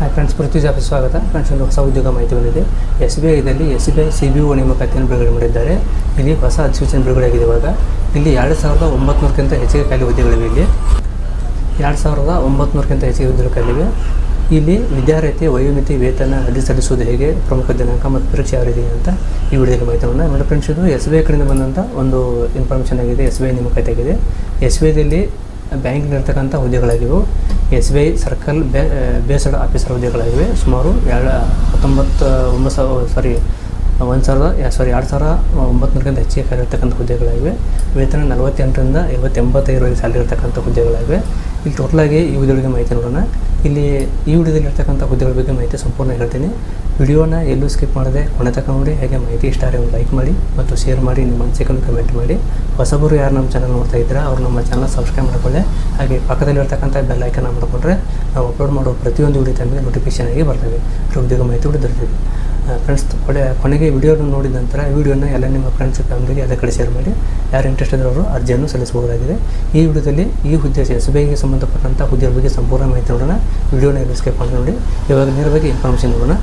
Hi friends ಪೃಥ್ವಿ ಜಾಫಿ ಸ್ವಾಗತ. Friends ಒಂದು ಹೊಸ ಉದ್ಯೋಗ ಮಾಹಿತಿ ಬಂದಿದೆ. S B ಐದಲ್ಲಿ S B I C B O ನೇಮಕಾತಿಯನ್ನು ಬಿಡುಗಡೆ ಮಾಡಿದ್ದಾರೆ. ಇಲ್ಲಿ ಹೊಸ ಅಧಿಸೂಚನೆ ಬಿಡುಗಡೆ ಆಗಿದೆ ಇವಾಗ. ಇಲ್ಲಿ ಎರಡು ಸಾವಿರದ ಒಂಬತ್ನೂರಕ್ಕಿಂತ ಹೆಚ್ಚಿಗೆ ಖಾಲಿ ಹುದ್ದೆಗಳಿವೆ ಇಲ್ಲಿ. ಎರಡು ಸಾವಿರದ ಒಂಬತ್ತುನೂರಕ್ಕಿಂತ ಹೆಚ್ಚಿಗೆ ಹುದ್ದೆಗಳು ಖಾಲಿವೆ ಇಲ್ಲಿ ವಿದ್ಯಾರ್ಥಿ ವಯೋಮಿತಿ ವೇತನ ಅರ್ಜಿ ಸಲ್ಲಿಸುವುದು ಹೇಗೆ, ಪ್ರಮುಖ ದಿನಾಂಕ ಮತ್ತು ಪರೀಕ್ಷೆ ಯಾವ ಅಂತ ಈ ವಿಡಿಯೋದಲ್ಲಿ ಮಾಹಿತಿಯನ್ನು ನೋಡಿ ಫ್ರೆಂಡ್ಸ್ ಇದು ಎಸ್ ಬಿ ಐ ಕಡೆಯಿಂದ ಬಂದಂಥ ಒಂದು ಇನ್ಫಾರ್ಮೇಷನ್ ಆಗಿದೆ. ಎಸ್ ಬಿ ಐ ನೇಮಕಾತಿ ಆಗಿದೆ ಎಸ್ ಬಿ ಐದಲ್ಲಿ ಬ್ಯಾಂಕ್ನಲ್ಲಿರ್ತಕ್ಕಂಥ ಹುದ್ದೆಗಳಾಗಿವೆ. S B I circle based officer ಹುದ್ದೆಗಳಾಗಿವೆ. ಸುಮಾರು ಎರಡು, ಹತ್ತೊಂಬತ್ತು, ಒಂಬತ್ತು ಸಾವಿರ ಸಾರಿ, ಒಂದು ಸಾವಿರದ ಸಾರಿ, ಎರಡು ಸಾವಿರ ಒಂಬತ್ತುನೂರಕ್ಕಿಂತ ಹೆಚ್ಚಿಗೆ ಖಾಲಿರ್ತಕ್ಕಂಥ ಹುದ್ದೆಗಳಾಗಿವೆ. ವೇತನ ನಲವತ್ತೆಂಟರಿಂದ ಐವತ್ತು ಎಂಬತ್ತೈದರವರೆಗೆ ಸ್ಯಾಲರಿ ಇರ್ತಕ್ಕಂಥ ಹುದ್ದೆಗಳಾಗಿವೆ. ಇಲ್ಲಿ ಟೋಟಲಾಗಿ ಈ ಹುದ್ದೆಗಳಿಗೆ ಮಾಹಿತಿ ನೋಡೋಣ. ಇಲ್ಲಿ ಈ ವಿಡಿಯೋದಲ್ಲಿ ಇರ್ತಕ್ಕಂಥ ಹುದ್ದೆಗಳ ಬಗ್ಗೆ ಮಾಹಿತಿ ಸಂಪೂರ್ಣ ಹೇಳ್ತೀನಿ. ವಿಡಿಯೋನ ಎಲ್ಲೂ ಸ್ಕಿಪ್ ಮಾಡದೆ ಕೊನೆ ತಕ್ಕ ನೋಡಿ, ಹಾಗೆ ಮಾಹಿತಿ ಇಷ್ಟ ಆದರೆ ಒಂದು ಲೈಕ್ ಮಾಡಿ ಮತ್ತು ಶೇರ್ ಮಾಡಿ, ನಿಮ್ಮ ಅನಿಸಿಕೆಯನ್ನು ಕಮೆಂಟ್ ಮಾಡಿ. ಹೊಸಬರು ಯಾರು ನಮ್ಮ ಚಾನಲ್ ನೋಡ್ತಾ ಇದ್ದೀರಾ, ಅವ್ರು ನಮ್ಮ ಚಾನಲ್ ಸಬ್ಸ್ಕ್ರೈಬ್ ಮಾಡ್ಕೊಳ್ಳಿ. ಹಾಗೆ ಪಕ್ಕದಲ್ಲಿರ್ತಕ್ಕಂಥ ಬೆಲ್ ಐಕನ್ ಮಾಡಿಕೊಂಡ್ರೆ ನಾವು ಅಪ್ಲೋಡ್ ಮಾಡೋ ಪ್ರತಿಯೊಂದು ವಿಡಿಯೋ ತಮಗೆ ನೋಟಿಫಿಕೇಶನ್ ಆಗಿ ಬರ್ತವೆ ಉದ್ಯೋಗ ಮಾಹಿತಿ ಕೂಡ ದೊರೆತಿದೆ ಫ್ರೆಂಡ್ಸ್ ಕೊಡೆ ಕೊನೆಗೆ ವಿಡಿಯೋನ ನೋಡಿದ ನಂತರ ವಿಡಿಯೋನ ಎಲ್ಲ ನಿಮ್ಮ ಫ್ರೆಂಡ್ಸ್ ಫ್ಯಾಮಿಲಿಗೆ ಅದೇ ಕಡೆ ಶೇರ್ ಮಾಡಿ. ಯಾರು ಇಂಟ್ರೆಸ್ಟ್ ಅವರು ಅರ್ಜಿಯನ್ನು ಸಲ್ಲಿಸಬಹುದಾಗಿದೆ. ಈ ವಿಡಿಯೋದಲ್ಲಿ ಈ ಹುದ್ದೆ ಎಸ್ ಬಿ ಸಂಬಂಧಪಟ್ಟಂಥ ಹುದ್ದೆಯ ಬಗ್ಗೆ ಸಂಪೂರ್ಣ ಮಾಹಿತಿ ನೋಡೋಣ. ವಿಡಿಯೋನ ಎಲ್ಲ ಸ್ಕೇಪ್ ಮಾಡಿ ನೋಡಿ. ಇವಾಗ ನೇರವಾಗಿ ಇನ್ಫಾರ್ಮೇಷನ್ ನೋಡೋಣ.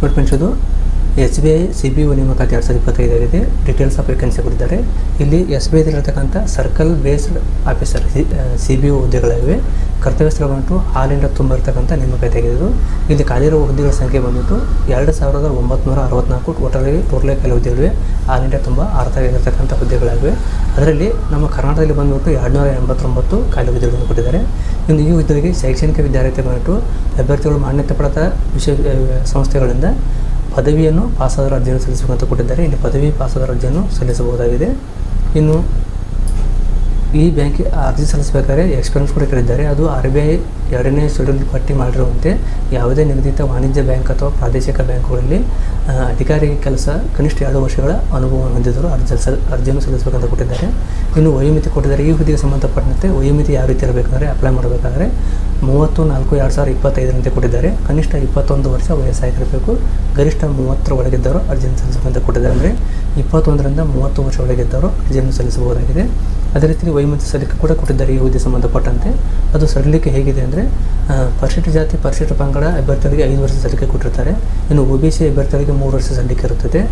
ನೋಡಿ ಫ್ರೆಂಡ್ಸ್ ಇದು S B I, C B O ನೇಮಕಾತಿ ಎರಡು ಸಾವಿರದ ಇಪ್ಪತ್ತೈದಾಗಿದೆ ಡೀಟೇಲ್ಸ್ ಆಫ್ ವೇಕೆನ್ಸಿ ಕೊಟ್ಟಿದ್ದಾರೆ. ಇಲ್ಲಿ S B ಐದಲ್ಲಿರ್ತಕ್ಕಂಥ circle based officer C B O ಹುದ್ದೆಗಳಿವೆ ಕರ್ತವ್ಯ ಸ್ಥಳ ಆಲ್ ಹಾಲಿಂದ ತುಂಬ ಇರ್ತಕ್ಕಂಥ ನೇಮಕಾತಿ ಆಗಿದ್ದು ಇಲ್ಲಿ ಖಾಲಿರೋ ಹುದ್ದೆಗಳ ಸಂಖ್ಯೆ ಬಂದ್ಬಿಟ್ಟು ಎರಡು ಸಾವಿರದ ಒಂಬತ್ನೂರ ಅರವತ್ನಾಲ್ಕು ಟೋಟಲಾಗಿ ಟೋಟಲಾಗಿ ಕೆಲವು ಹುದ್ದೆಗಳಿವೆ. ಹಾಲಿಂದ ತುಂಬ ಅರ್ಥವಾಗಿರತಕ್ಕಂಥ ಹುದ್ದೆಗಳಾಗಿವೆ. ಅದರಲ್ಲಿ ನಮ್ಮ ಕರ್ನಾಟಕದಲ್ಲಿ ಬಂದ್ಬಿಟ್ಟು ಎರಡುನೂರ ಎಂಬತ್ತೊಂಬತ್ತು ಖಾಲಿ ಹುದ್ದೆಗಳನ್ನು ಕೊಟ್ಟಿದ್ದಾರೆ. ಇನ್ನು ಈ ಹುದ್ದೆಗೆ ಶೈಕ್ಷಣಿಕ ವಿದ್ಯಾರ್ಥಿ ಬಂದ್ಬಿಟ್ಟು ಅಭ್ಯರ್ಥಿಗಳು ಮಾನ್ಯತೆ ಪಡೆದ ವಿಶ್ವ ಸಂಸ್ಥೆಗಳಿಂದ ಪದವಿಯನ್ನು ಪಾಸಾದರ ಅರ್ಜಿಯನ್ನು ಸಲ್ಲಿಸಬೇಕಂತ ಕೊಟ್ಟಿದ್ದಾರೆ. ಇಲ್ಲಿ ಪದವಿ ಪಾಸಾದರ ಅರ್ಜಿಯನ್ನು ಸಲ್ಲಿಸಬಹುದಾಗಿದೆ. ಇನ್ನು ಈ ಬ್ಯಾಂಕ್ ಅರ್ಜಿ ಸಲ್ಲಿಸಬೇಕಾದ್ರೆ ಎಕ್ಸ್ಪೀರಿಯನ್ಸ್ ಕೂಡ ಕೇಳಿದ್ದಾರೆ ಅದು ಆರ್ ಬಿ ಐ ಎರಡನೇ ಶೆಡ್ಯೂಲ್ ಪಟ್ಟಿ ಮಾಡಿರುವಂತೆ ಯಾವುದೇ ನಿಗದಿತ ವಾಣಿಜ್ಯ ಬ್ಯಾಂಕ್ ಅಥವಾ ಪ್ರಾದೇಶಿಕ ಬ್ಯಾಂಕುಗಳಲ್ಲಿ ಅಧಿಕಾರಿ ಕೆಲಸ ಕನಿಷ್ಠ ಎರಡು ವರ್ಷಗಳ ಅನುಭವ ಹೊಂದಿದ್ದರು ಅರ್ಜಿ ಸಲ್ ಅರ್ಜಿಯನ್ನು ಸಲ್ಲಿಸಬೇಕಂತ ಕೊಟ್ಟಿದ್ದಾರೆ. ಇನ್ನು ವಯೋಮಿತಿ ಕೊಟ್ಟಿದ್ದಾರೆ. ಈ ಹುದ್ದೆಗೆ ಸಂಬಂಧಪಟ್ಟಂತೆ ವಯೋಮಿತಿ ಯಾವ ರೀತಿ ಇರಬೇಕಂದ್ರೆ ಅಪ್ಲೈ ಮಾಡಬೇಕಾದ್ರೆ ಮೂವತ್ತು ನಾಲ್ಕು ಎರಡು ಸಾವಿರದ ಇಪ್ಪತ್ತೈದರಂತೆ ಕೊಟ್ಟಿದ್ದಾರೆ. ಕನಿಷ್ಠ ಇಪ್ಪತ್ತೊಂದು ವರ್ಷ ವಯಸ್ಸಾಗಿರಬೇಕು ಗರಿಷ್ಠ ಮೂವತ್ತರ ಒಳಗಿದ್ದವರು ಅರ್ಜಿಯನ್ನು ಸಲ್ಲಿಸಬೇಕಂತ ಕೊಟ್ಟಿದ್ದಾರೆ. ಅಂದರೆ ಇಪ್ಪತ್ತೊಂದರಿಂದ ಮೂವತ್ತು ವರ್ಷ ಒಳಗಿದ್ದವರು ಅರ್ಜಿಯನ್ನು ಸಲ್ಲಿಸಬಹುದಾಗಿದೆ. ಅದೇ ರೀತಿ ವೈಮತಿ ಸಲಿಕೆ ಕೂಡ ಕೊಟ್ಟಿದ್ದಾರೆ ಈ ಹುದ್ದೆ ಸಂಬಂಧಪಟ್ಟಂತೆ. ಅದು ಸಡಿಲಿಕೆ ಹೇಗಿದೆ ಅಂದರೆ ಪರಿಶಿಷ್ಟ ಜಾತಿ ಪರಿಶಿಷ್ಟ ಪಂಗಡ ಅಭ್ಯರ್ಥಿಗಳಿಗೆ ಐದು ವರ್ಷ ಸಲಿಕೆ ಕೊಟ್ಟಿರ್ತಾರೆ. ಇನ್ನು ಒ ಬಿ ಸಿ ಅಭ್ಯರ್ಥಿಗಳಿಗೆ ಮೂರು ವರ್ಷ ಸಲ್ಲಿಕೆ ಇರುತ್ತದೆ.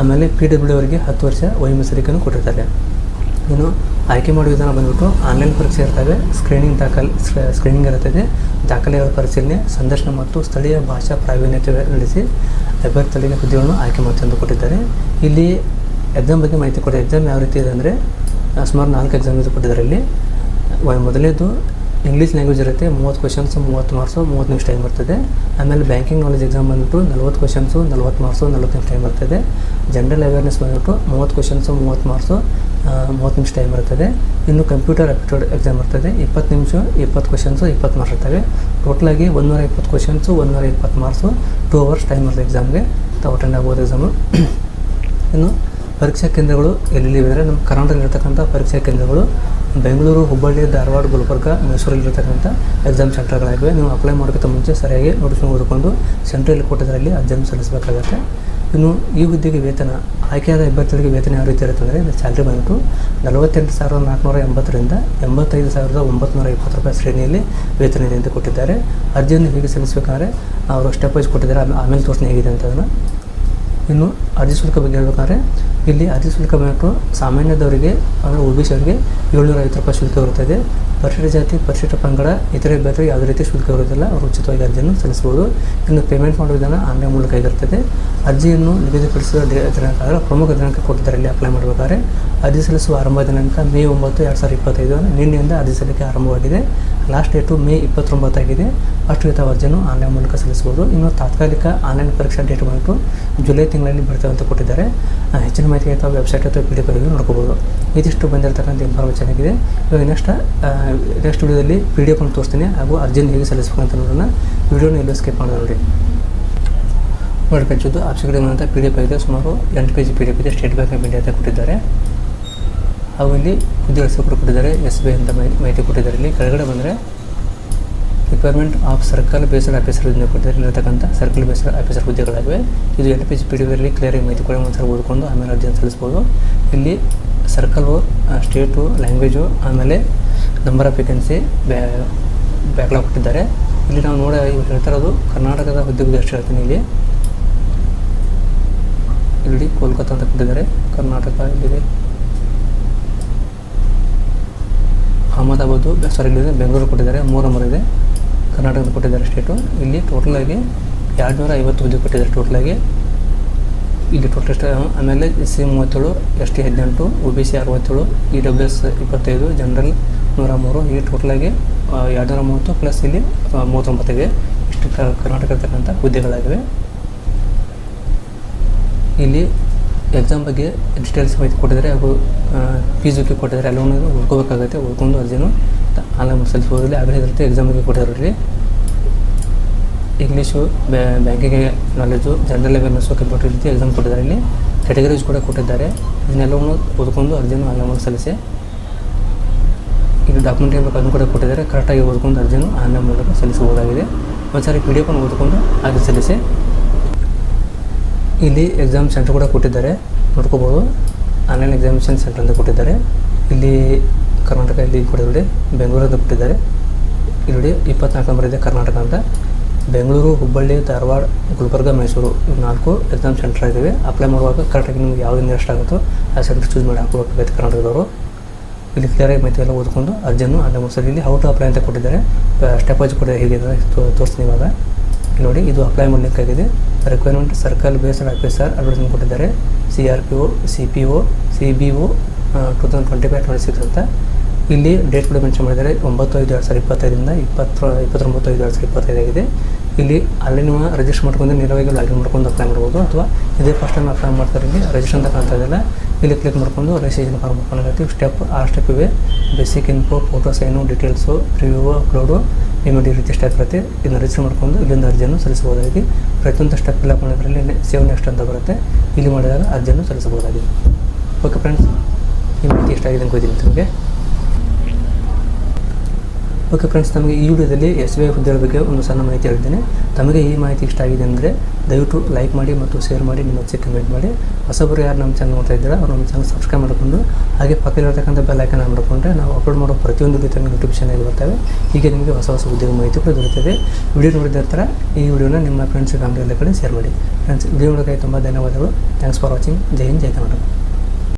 ಆಮೇಲೆ ಪಿ ಡಬ್ಲ್ಯೂ ಅವರಿಗೆ ಹತ್ತು ವರ್ಷ ವೈಮತಿ ಸಲಿಕೆಯನ್ನು ಕೊಟ್ಟಿರ್ತಾರೆ. ಇನ್ನು ಆಯ್ಕೆ ಮಾಡುವ ವಿಧಾನ ಬಂದ್ಬಿಟ್ಟು ಆನ್ಲೈನ್ ಪರೀಕ್ಷೆ ಇರ್ತವೆ, ಸ್ಕ್ರೀನಿಂಗ್ ದಾಖಲೆ ಸ್ಕ್ರೀನಿಂಗ್ ಇರುತ್ತದೆ. ದಾಖಲೆಗಳ ಪರಿಶೀಲನೆ, ಸಂದರ್ಶನ ಮತ್ತು ಸ್ಥಳೀಯ ಭಾಷಾ ಪ್ರಾವೀಣ್ಯತೆ ನಡೆಸಿ ಅಭ್ಯರ್ಥಿಗಳಿಗೆ ಹುದ್ದೆಗಳನ್ನು ಆಯ್ಕೆ ಮಾಡ್ತಾರೆ ಎಂದು ಕೊಟ್ಟಿದ್ದಾರೆ. ಇಲ್ಲಿ ಎಕ್ಸಾಮ್ ಬಗ್ಗೆ ಮಾಹಿತಿ ಕೊಡೋ ಎಕ್ಸಾಮ್ ಯಾವ ರೀತಿ ಇದೆ ಅಂದರೆ ಸುಮಾರು ನಾಲ್ಕು ಎಕ್ಸಾಮ್ ಇದು ಕೊಟ್ಟಿದ್ದಾರೆ ಇಲ್ಲಿ. ಮೊದಲೇದು ಇಂಗ್ಲೀಷ್ ಲ್ಯಾಂಗ್ವೇಜ್ ಇರುತ್ತೆ, ಮೂವತ್ತು ಕ್ವಶನ್ಸ್ ಮೂವತ್ತು ಮಾರ್ಕ್ಸು ಮೂವತ್ತು ನಿಮಿಷ ಟೈಮ್ ಬರ್ತದೆ ಆಮೇಲೆ ಬ್ಯಾಂಕಿಂಗ್ ನಾಲೆಜ್ ಎಕ್ಸಾಮ್ ಬಂದ್ಬಿಟ್ಟು ನಲ್ವತ್ತು ಕ್ವಶನ್ಸು ನಲ್ವತ್ತು ಮಾರ್ಕ್ಸು ನಲ್ವತ್ತು ನಿಮಿಷ ಟೈಮ್ ಬರ್ತದೆ ಜನರಲ್ ಅವೇರ್ನೆಸ್ ಬಂದ್ಬಿಟ್ಟು ಮೂವತ್ತು ಕ್ವಶನ್ಸು ಮೂವತ್ತು ಮಾರ್ಕ್ಸು ಮೂವತ್ತು ನಿಮಿಷ ಟೈಮ್ ಇರ್ತದೆ. ಇನ್ನು ಕಂಪ್ಯೂಟರ್ ಆಪ್ಟಿಟ್ಯೂಡ್ ಎಕ್ಸಾಮ್ ಬರ್ತದೆ ಇಪ್ಪತ್ತು ನಿಮಿಷ, ಇಪ್ಪತ್ತು ಕ್ವಶನ್ಸು ಇಪ್ಪತ್ತು ಮಾರ್ಕ್ಸ್ ಇರ್ತವೆ. ಟೋಟಲಾಗಿ ಒಂದೂರ ಇಪ್ಪತ್ತು ಕ್ವಶನ್ಸು ಒಂದೂರ ಇಪ್ಪತ್ತು ಮಾರ್ಕ್ಸು ಟೂ ಅವರ್ಸ್ ಟೈಮ್ ಇರ್ತದೆ ಎಕ್ಸಾಮ್ಗೆ ತಾವು ಅಟೆಂಡ್ ಆಗ್ಬೋದು ಎಕ್ಸಾಮು ಇನ್ನು ಪರೀಕ್ಷಾ ಕೇಂದ್ರಗಳು ಅಂದರೆ ನಮ್ಮ ಕರ್ನಾಟಕದಲ್ಲಿರ್ತಕ್ಕಂಥ ಪರೀಕ್ಷಾ ಕೇಂದ್ರಗಳು, ಬೆಂಗಳೂರು, ಹುಬ್ಬಳ್ಳಿ, ಧಾರವಾಡ, ಗುಲ್ಬರ್ಗ, ಮೈಸೂರಲ್ಲಿರ್ತಕ್ಕಂಥ ಎಕ್ಸಾಮ್ ಸೆಂಟರ್ಗಳಾಗಿವೆ ನೀವು ಅಪ್ಲೈ ಮಾಡೋಕ್ಕಿಂತ ಮುಂಚೆ ಸರಿಯಾಗಿ ನೋಟಿಸ್ ಓದಿಕೊಂಡು ಸೆಂಟ್ರಲ್ಲಿ ಕೊಟ್ಟಿದ್ದರಲ್ಲಿ ಅರ್ಜಿಯನ್ನು ಸಲ್ಲಿಸಬೇಕಾಗುತ್ತೆ. ಇನ್ನು ಈ ಹುದ್ದೆಗೆ ವೇತನ, ಆಯ್ಕೆಯಾದ ಅಭ್ಯರ್ಥಿಗಳಿಗೆ ವೇತನ ಯಾವ ರೀತಿ ಇರುತ್ತೆ ಅಂದರೆ ಸ್ಯಾಲ್ರಿ ಬಂದ್ಬಿಟ್ಟು ನಲವತ್ತೆಂಟು ಸಾವಿರದ ನಾಲ್ಕುನೂರ ಎಂಬತ್ತರಿಂದ ಎಂಬತ್ತೈದು ಸಾವಿರದ ಒಂಬತ್ತುನೂರ ಇಪ್ಪತ್ತು ರೂಪಾಯಿ ಶ್ರೇಣಿಯಲ್ಲಿ ವೇತನ ಇದೆ ಅಂತ ಕೊಟ್ಟಿದ್ದಾರೆ. ಅರ್ಜಿಯನ್ನು ಹೇಗೆ ಸಲ್ಲಿಸಬೇಕಾದ್ರೆ, ಅವರು ಸ್ಟೆಪ್ ವೈಸ್ ಕೊಟ್ಟಿದ್ದಾರೆ. ಆಮೇಲೆ ತೋರಿಸ್ತೀನಿ ಹೇಗಿದೆ ಅಂತ ಅದನ್ನು. ಇನ್ನು ಅರ್ಜಿ ಶುಲ್ಕ ಬಗ್ಗೆ ಹೇಳ್ಬೇಕಾದ್ರೆ, ಇಲ್ಲಿ ಅರ್ಜಿ ಶುಲ್ಕ ಬಂದ್ಬಿಟ್ಟು ಸಾಮಾನ್ಯದವರಿಗೆ, ಅಂದರೆ ಒ ಬಿ ಸಿ ಅವರಿಗೆ ಏಳ್ನೂರ ಐವತ್ತು ರೂಪಾಯಿ ಶುಲ್ಕ ಇರುತ್ತದೆ. ಪರಿಶಿಷ್ಟ ಜಾತಿ ಪರಿಶಿಷ್ಟ ಪಂಗಡ, ಇತರೆ ಬೇರೆ ಯಾವುದೇ ರೀತಿ ಶುಲ್ಕ ಇರುವುದಿಲ್ಲ. ಅವರು ಉಚಿತವಾಗಿ ಅರ್ಜಿಯನ್ನು ಸಲ್ಲಿಸಬಹುದು. ಇನ್ನು ಪೇಮೆಂಟ್ ಮಾಡುವ ವಿಧಾನ ಆನ್ಲೈನ್ ಮೂಲಕ ಆಗಿರ್ತದೆ ಅರ್ಜಿಯನ್ನು ನಿಗದಿಪಡಿಸಿದ ದಿನಾಂಕ ಅಂದರೆ ಪ್ರಮುಖ ದಿನಾಂಕ ಕೊಟ್ಟಿದ್ದಾರೆ ಇಲ್ಲಿ ಅಪ್ಲೈ ಮಾಡಬೇಕಾದ್ರೆ, ಅರ್ಜಿ ಸಲ್ಲಿಸುವ ಆರಂಭ ದಿನಾಂಕ ಮೇ ಒಂಬತ್ತು, ಎರಡು ಸಾವಿರದ ಇಪ್ಪತ್ತೈದು ನಿನ್ನೆಯಿಂದ ಅರ್ಜಿ ಸಲ್ಲಿಕೆ ಆರಂಭವಾಗಿದೆ. ಲಾಸ್ಟ್ ಡೇಟು ಮೇ ಇಪ್ಪತ್ತೊಂಬತ್ತಾಗಿದೆ ಅಷ್ಟು ತಾವು ಅರ್ಜಿಯನ್ನು ಆನ್ಲೈನ್ ಮೂಲಕ ಸಲ್ಲಿಸಬಹುದು. ಇನ್ನು ತಾತ್ಕಾಲಿಕ ಆನ್ಲೈನ್ ಪರೀಕ್ಷಾ ಡೇಟ್ ಬಂದುಬಿಟ್ಟು ಜುಲೈ ತಿಂಗಳಲ್ಲಿ ಬರ್ತವೆ ಅಂತ ಕೊಟ್ಟಿದ್ದಾರೆ. ಹೆಚ್ಚಿನ ಮಾಹಿತಿ ಅಥವಾ ವೆಬ್ಸೈಟ್ ಅಥವಾ ಪಿ ಡಿ ನೋಡ್ಕೋಬೋದು. ಇದಿಷ್ಟು ಬಂದಿರತಕ್ಕಂಥ ಇನ್ಫಾರ್ಮೇಷನ್ ಆಗಿದೆ. ಇವಾಗ ನೆಕ್ಸ್ಟ್ ನೆಕ್ಸ್ಟ್ ವಿಡಿಯೋದಲ್ಲಿ ಪಿ ಡಿ ಎಫ್ ಅನ್ನು ತೋರಿಸ್ತೀನಿ. ಹಾಗೂ ಅರ್ಜಿಯನ್ನು ಹೇಗೆ ಸಲ್ಲಿಸಬೇಕು ಅಂತ ನೋಡೋಣ. ವಿಡಿಯೋನ ಎಲ್ಲೂ ಸ್ಕಿಪ್ ಮಾಡೋದು ನೋಡಿ. ನೋಡಿ ಪಂಚದ್ದು ಆಪ್ಷನ್ಗಳು ಅಂತ ಪಿ ಡಿ ಎಫ್ ಆಗಿದೆ. ಸುಮಾರು ಎಂಟು ಪೇಜ್ ಪಿ ಡಿ ಎಫ್ ಇದೆ. ಸ್ಟೇಟ್ ಬ್ಯಾಂಕ್ ಆಫ್ ಇಂಡಿಯಾ ಅಂತ ಕೊಟ್ಟಿದ್ದಾರೆ. ಹಾಗೂ ಇಲ್ಲಿ ಉದ್ಯೋಗ ಹೆಸರು ಕೂಡ ಕೊಟ್ಟಿದ್ದಾರೆ. ಎಸ್ ಬಿ ಅಂತ ಮಾಹಿತಿ ಕೊಟ್ಟಿದ್ದಾರೆ. ಇಲ್ಲಿ ಕೆಳಗಡೆ ಬಂದರೆ requirement of circle based officer ಹುದ್ದೆ ಕೊಟ್ಟಿದ್ದಾರೆ. ಇಲ್ಲಿರ್ತಕ್ಕಂಥ ಸರ್ಕಲ್ ಬೇಸ್ಡ್ ಆಫೀಸರ್ ಹುದ್ದೆಗಳಾಗಿವೆ. ಇದು L P G P D ಅಲ್ಲಿ ಕ್ಲಿಯರಾಗಿ ಮಾಹಿತಿ ಕೂಡ, ಒಂದ್ಸಲ ಓದ್ಕೊಂಡು ಆಮೇಲೆ ಅರ್ಜಿಯನ್ನು ಸಲ್ಲಿಸ್ಬೋದು ಇಲ್ಲಿ ಸರ್ಕಲ್ಲು ಸ್ಟೇಟು ಲ್ಯಾಂಗ್ವೇಜು ಆಮೇಲೆ ನಂಬರ್ ಆಫ್ ವೇಕೆನ್ಸಿ ಬ್ಯಾಕ್ಲಾಗ್ ಕೊಟ್ಟಿದ್ದಾರೆ. ಇಲ್ಲಿ ನಾವು ನೋಡ ಇವ್ರು ಹೇಳ್ತಾ ಇರೋದು ಕರ್ನಾಟಕದ ಉದ್ಯೋಗ ಎಷ್ಟು ಹೇಳ್ತೀನಿ ಇಲ್ಲಿ. ಇಲ್ಲಿ ಕೋಲ್ಕತ್ತಾ ಅಂತ ಕೊಟ್ಟಿದ್ದಾರೆ. ಕರ್ನಾಟಕ ಇಲ್ಲಿದೆ ಅಹಮದಾಬಾದು ಸಾರಿ ಬೆಂಗಳೂರು ಕೊಟ್ಟಿದ್ದಾರೆ. ಮೂರು ಮೂರು ಇದೆ. ಕರ್ನಾಟಕದ ಕೊಟ್ಟಿದ್ದಾರೆ ಸ್ಟೇಟು. ಇಲ್ಲಿ ಟೋಟಲಾಗಿ ಎರಡು ನೂರ ಐವತ್ತು ಹುದ್ದೆ ಕೊಟ್ಟಿದ್ದಾರೆ ಟೋಟಲಾಗಿ ಇಲ್ಲಿ ಟೋಟಲ್ ಎಷ್ಟು ಆಮೇಲೆ ಸಿ ಮೂವತ್ತೇಳು ಎಸ್ ಟಿ ಹದಿನೆಂಟು, ಒ ಬಿ ಸಿ ಅರವತ್ತೇಳು, ಇ ಡಬ್ಲ್ಯೂ ಎಸ್ ಇಪ್ಪತ್ತೈದು, ಜನರಲ್ ನೂರ ಮೂರು ಇಲ್ಲಿ ಟೋಟಲಾಗಿ ಎರಡು ನೂರ ಮೂವತ್ತು ಪ್ಲಸ್ ಇಲ್ಲಿ ಮೂವತ್ತೊಂಬತ್ತಿದೆ. ಇಷ್ಟು ಕರ್ನಾಟಕದ ತಕ್ಕಂಥ ಹುದ್ದೆಗಳಾಗಿವೆ. ಇಲ್ಲಿ ಎಕ್ಸಾಮ್ ಬಗ್ಗೆ ಡಿಟೇಲ್ಸ್ ಮಾಹಿತಿ ಕೊಟ್ಟಿದ್ದಾರೆ ಹಾಗೂ ಫೀಸ್ ಬಗ್ಗೆ ಕೊಟ್ಟಿದ್ದಾರೆ ಎಲ್ಲವನ್ನೂ ಓದ್ಕೋಬೇಕಾಗುತ್ತೆ ಓದ್ಕೊಂಡು ಅರ್ಜಿನೂ ಆನ್ಲೈನ್ ಆ ಆಗಲೇ ಇರುತ್ತೆ ಎಕ್ಸಾಮ್ ಬಗ್ಗೆ ಇಲ್ಲಿ English banking knowledge general awareness computer ರೀತಿ ಎಕ್ಸಾಮ್ ಕೊಟ್ಟಿದ್ದಾರೆ ಇಲ್ಲಿ. ಕ್ಯಾಟಗರೀಸ್ ಕೂಡ ಕೊಟ್ಟಿದ್ದಾರೆ. ಇದನ್ನೆಲ್ಲವನ್ನು ಓದ್ಕೊಂಡು ಅರ್ಜಿನೂ ಆನ್ಲೈನ್ ಸಲ್ಲಿಸಿ. ಇದು ಡಾಕ್ಯುಮೆಂಟ್ ಇರಬೇಕು ಬೇಕು ಅದನ್ನು ಕೂಡ ಕೊಟ್ಟಿದ್ದಾರೆ. ಕರೆಕ್ಟಾಗಿ ಓದ್ಕೊಂಡು ಅರ್ಜಿನೂ ಆನ್ಲೈನ್ ಮೂಲಕ ಸಲ್ಲಿಸಬಹುದಾಗಿದೆ. ಒಂದ್ಸಾರಿ ಪಿ ಡಿ ಎಫನ್ನು ಓದ್ಕೊಂಡು ಅರ್ಜಿ ಸಲ್ಲಿಸಿ. ಇಲ್ಲಿ ಎಕ್ಸಾಮ್ ಸೆಂಟರ್ ಕೂಡ ಕೊಟ್ಟಿದ್ದಾರೆ. ನೋಡ್ಕೋಬೋದು. ಆನ್ಲೈನ್ ಎಕ್ಸಾಮಿನೇಷನ್ ಸೆಂಟರ್ ಅಂತ ಕೊಟ್ಟಿದ್ದಾರೆ. ಇಲ್ಲಿ ಕರ್ನಾಟಕ, ಇಲ್ಲಿ ಕೊಟ್ಟಿದ್ದಾರೆ ಬೆಂಗಳೂರಿಂದ ಕೊಟ್ಟಿದ್ದಾರೆ. ಇಲ್ಲಿ ಇಪ್ಪತ್ನಾಲ್ಕು ನಂಬರ್ ಇದೆ ಕರ್ನಾಟಕ ಅಂತ. ಬೆಂಗಳೂರು, ಹುಬ್ಬಳ್ಳಿ, ಧಾರವಾಡ, ಗುಲ್ಬರ್ಗ, ಮೈಸೂರು ಇವು ನಾಲ್ಕು ಎಕ್ಸಾಮ್ ಸೆಂಟರ್ ಆಗಿವೆ. ಅಪ್ಲೈ ಮಾಡುವಾಗ ಕರೆಕ್ಟಾಗಿ ನಿಮ್ಗೆ ಯಾವ್ದು ಇಂಟ್ರೆಸ್ಟ್ ಆಗುತ್ತೋ ಆ ಸೆಂಟರ್ ಚೂಸ್ ಮಾಡಿ ಹಾಕೋಬೇಕಾಗುತ್ತೆ ಕರ್ನಾಟಕದವರು. ಇಲ್ಲಿ ಕ್ಲಿಯರಾಗಿ ಮಾಹಿತಿ ಎಲ್ಲ ಓದ್ಕೊಂಡು ಅರ್ಜಿಯನ್ನು ಅಲ್ಲೇ ಮುಗಿಸ್ತಾರೆ ಇಲ್ಲಿ ಹೌ ಟು ಅಪ್ಲೈ ಅಂತ ಕೊಟ್ಟಿದ್ದಾರೆ. ಸ್ಟೆಪ್ ವೈಸ್ ಕೂಡ ಹೇಗಿದೆ. ತೋರಿಸ್ತೀನಿ ಇವಾಗ. ನೋಡಿ, ಇದು apply ಮಾಡಲಿಕ್ಕಾಗಿದೆ. Requirement circle based officer advertisement ಕೊಟ್ಟಿದ್ದಾರೆ. C R P O C P O C B O two thousand twenty five twenty six ಅಂತ. ಇಲ್ಲಿ ಡೇಟ್ ಕೂಡ ಮೆನ್ಷನ್ ಮಾಡಿದ್ದಾರೆ. ಒಂಬತ್ತು ಐದು ಎರಡು ಸಾವಿರದ ಇಪ್ಪತ್ತೈದರಿಂದ ಇಪ್ಪತ್ತು ಇಪ್ಪತ್ತೊಂಬತ್ತು ಐದು ಎರಡು ಸಾವಿರದ ಇಪ್ಪತ್ತೈದಾಗಿದೆ ಇಲ್ಲಿ ಅಲ್ಲಿ ನೀವು ರಿಜಿಸ್ಟರ್ ಮಾಡ್ಕೊಂಡು ನೇರವಾಗಿ ಲಾಗಿನ್ ಮಾಡ್ಕೊಂಡು ಅಪ್ಲೈ ಮಾಡ್ಬೋದು. ಅಥವಾ ಇದೇ ಫಸ್ಟ್ ಟೈಮ್ ಅಪ್ಲೈ ಮಾಡ್ತಾರೆ ಇಲ್ಲಿ ರಿಜಿಸ್ಟರ್ ಅಂತ ಕಾಣ್ತಾ ಇದೆಲ್ಲ ಇಲ್ಲಿ ಕ್ಲಿಕ್ ಮಾಡ್ಕೊಂಡು ರಿಜಿಸ್ಟ್ರೇಷನ್ ಫಾರ್ಮ್ ಆಗುತ್ತೆ ಸ್ಟೆಪ್ ಆ ಸ್ಟೆಪ್ ಇವೆ. ಬೇಸಿಕ್ ಇನ್ಫೋ ಫೋಟೋಸ್ ಏನು ಡೀಟೇಲ್ಸು ರಿವ್ಯೂ ಅಪ್ಲೋಡು ಈ ರೀತಿ ಸ್ಟೆಪ್ ಇರುತ್ತೆ ಇದನ್ನು ರಿಜಿಸ್ಟರ್ ಮಾಡ್ಕೊಂಡು ಇಲ್ಲಿಂದ ಅರ್ಜಿಯನ್ನು ಸಲ್ಲಿಸಬಹುದಾಗಿದೆ. ಪ್ರತಿಯೊಂದು ಸ್ಟೆಪ್ ಇಲ್ಲ ಮಾಡಿದ್ರಲ್ಲಿ ಸೇವ್ ನೆಕ್ಸ್ಟ್ ಅಂತ ಬರುತ್ತೆ. ಇಲ್ಲಿ ಮಾಡಿದಾಗ ಅರ್ಜಿಯನ್ನು ಸಲ್ಲಿಸಬಹುದಾಗಿದೆ. ಓಕೆ ಫ್ರೆಂಡ್ಸ್ ಈ ಮಾಹಿತಿ ಇಷ್ಟ ಆಗಿದೆ ಅಂತ ನಿಮಗೆ? ಓಕೆ ಫ್ರೆಂಡ್ಸ್ ನಮಗೆ ಈ ವಿಡಿಯೋದಲ್ಲಿ ಎಸ್ ಬಿ ಐ ಹುದ್ದೆಗಳ ಬಗ್ಗೆ ಒಂದು ಸಣ್ಣ ಮಾಹಿತಿ ಹೇಳ್ತೀನಿ ತಮಗೆ ಈ ಮಾಹಿತಿ ಇಷ್ಟ ಆಗಿದೆ ಅಂದರೆ ದಯವಿಟ್ಟು ಲೈಕ್ ಮಾಡಿ ಮತ್ತು ಶೇರ್ ಮಾಡಿ, ನಿಮ್ಮ ಹೆಚ್ಚಿಗೆ ಕಮೆಂಟ್ ಮಾಡಿ. ಹೊಸಬರು ಯಾರು ನಮ್ಮ ಚಾನಲ್ ನೋಡ್ತಾ ಇದ್ದೀರಾ, ಅವ್ರು ನಮ್ಮ ಚಾನಲ್ ಸಬ್ಸ್ಕ್ರೈಬ್ ಮಾಡಿಕೊಂಡು, ಹಾಗೆ ಪಕ್ಕದಲ್ಲಿರ್ತಕ್ಕಂಥ ಬೆಲ್ ಐಕನ್ ಆನ್ ಮಾಡಿಕೊಂಡ್ರೆ ನಾವು ಅಪ್ಲೋಡ್ ಮಾಡೋ ಪ್ರತಿಯೊಂದು ರೀತಿಯ ನೋಟಿಫಿಕೇಶನ್ ಆಗಿ ಬರ್ತವೆ. ಹೀಗೆ ನಿಮಗೆ ಹೊಸ ಹೊಸ ಉದ್ಯೋಗ ಮಾಹಿತಿ ಕೂಡ ದೊರೆಯುತ್ತದೆ ವಿಡಿಯೋ ನೋಡಿದ ಹತ್ರ ಈ ವಿಡಿಯೋನ ನಿಮ್ಮ ಫ್ರೆಂಡ್ಸ್ ಫ್ಯಾಮಿಲಿ ಎಲ್ಲ ಕಡೆ ಶೇರ್ ಮಾಡಿ. ಫ್ರೆಂಡ್ಸ್ ವಿಡಿಯೋ ನೋಡೋಕ್ಕೆ ತುಂಬ ಧನ್ಯವಾದಗಳು. Thanks for watching Jai Hind, Jai Karnataka.